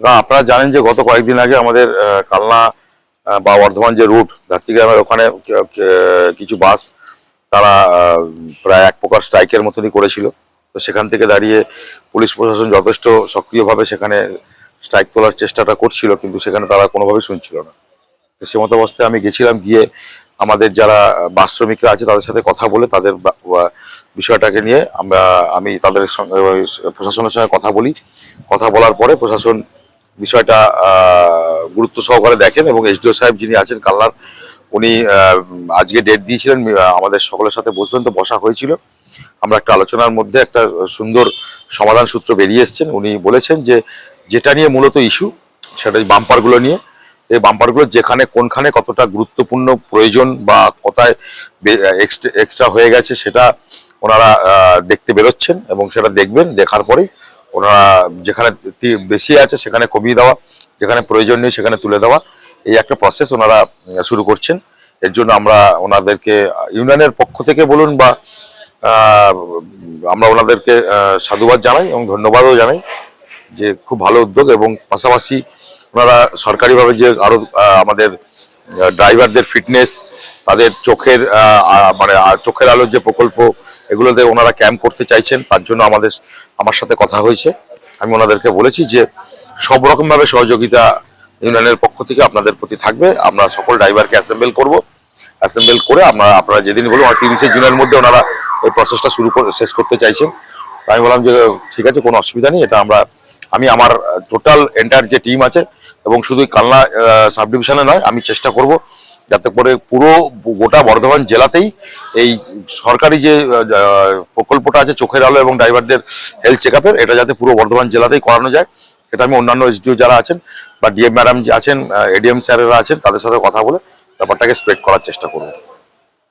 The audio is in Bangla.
আপনারা জানেন যে গত কয়েকদিন আগে আমাদের কালনা বা বর্ধমান যে রুট যাত্রীগ্রামের ওখানে কিছু বাস তারা প্রায় এক প্রকার স্ট্রাইকের মতনই করেছিল। তো সেখান থেকে দাঁড়িয়ে পুলিশ প্রশাসন যথেষ্ট সক্রিয়ভাবে সেখানে স্ট্রাইক তোলার চেষ্টাটা করছিল, কিন্তু সেখানে তারা কোনোভাবেই শুনছিল না। তো সে মতো অবস্থায় আমি গেছিলাম, গিয়ে আমাদের যারা বাস শ্রমিকরা আছে তাদের সাথে কথা বলে তাদের বিষয়টাকে নিয়ে আমরা, আমি তাদের সঙ্গে প্রশাসনের সঙ্গে কথা বলি। কথা বলার পরে প্রশাসন বিষয়টা গুরুত্ব সহকারে দেখেন এবং এসডিও সাহেব যিনি আছেন কাল্লার উনি আজকে ডেট দিয়েছিলেন আমাদের সকলের সাথে বসবেন তো বসা হয়েছিল। আমরা একটা আলোচনার মধ্যে একটা সুন্দর সমাধান সূত্র বেরিয়ে এসছেন। উনি বলেছেন যে, যেটা নিয়ে মূলত ইস্যু সেটা বাম্পারগুলো নিয়ে। এই বাম্পারগুলো যেখানে, কোনখানে কতটা গুরুত্বপূর্ণ প্রয়োজন বা কোথায় এক্সট্রা হয়ে গেছে, সেটা ওনারা দেখতে বেরোচ্ছেন এবং সেটা দেখবেন, দেখার পরেই ওনারা যেখানে বেশি আছে সেখানে কমিয়ে দেওয়া যেখানে প্রয়োজন নেই সেখানে তুলে দেওয়া। এই একটা প্রসেস ওনারা শুরু করছেন। এর জন্য আমরা ওনাদেরকে ইউনিয়নের পক্ষ থেকে বলুন বা আমরা ওনাদেরকে সাধুবাদ জানাই এবং ধন্যবাদও জানাই যে খুব ভালো উদ্যোগ এবং পাশাপাশি ওনারা সরকারিভাবে যে আরও আহ, আমাদের ড্রাইভারদের ফিটনেস তাদের চোখের মানে চোখের আলোর যে প্রকল্প, এগুলোতে ওনারা ক্যাম্প করতে চাইছেন, তার জন্য আমাদের, আমার সাথে কথা হয়েছে। আমি ওনাদেরকে বলেছি যে, সব রকমভাবে সহযোগিতা ইউনিয়নের পক্ষ থেকে আপনাদের প্রতি থাকবে। আমরা সকল ড্রাইভারকে অ্যাসেম্বল করব। অ্যাসেম্বল করে আমরা, আপনারা যেদিন বলব তিরিশে জুনের মধ্যে ওনারা এই প্রসেসটা শুরু করে, শেষ করতে চাইছেন। আমি বললাম যে, ঠিক আছে, কোনো অসুবিধা নেই, এটা আমরা আমি আমার টোটাল এন্টার যে টিম আছে এবং শুধু কালনা সাব ডিভিশনে নয়, আমি চেষ্টা করব যাতে করে পুরো গোটা বর্ধমান জেলাতেই এই সরকারি যে প্রকল্পটা আছে চোখের আলো এবং ড্রাইভারদের হেলথ চেক এটা যাতে পুরো বর্ধমান জেলাতেই করানো যায়। সেটা আমি অন্যান্য এসডিও যারা আছেন বা ডিএম ম্যাডাম আছেন এডিএম স্যারেরা আছেন, তাদের সাথে কথা বলে ব্যাপারটাকে স্প্রেড করার চেষ্টা করব।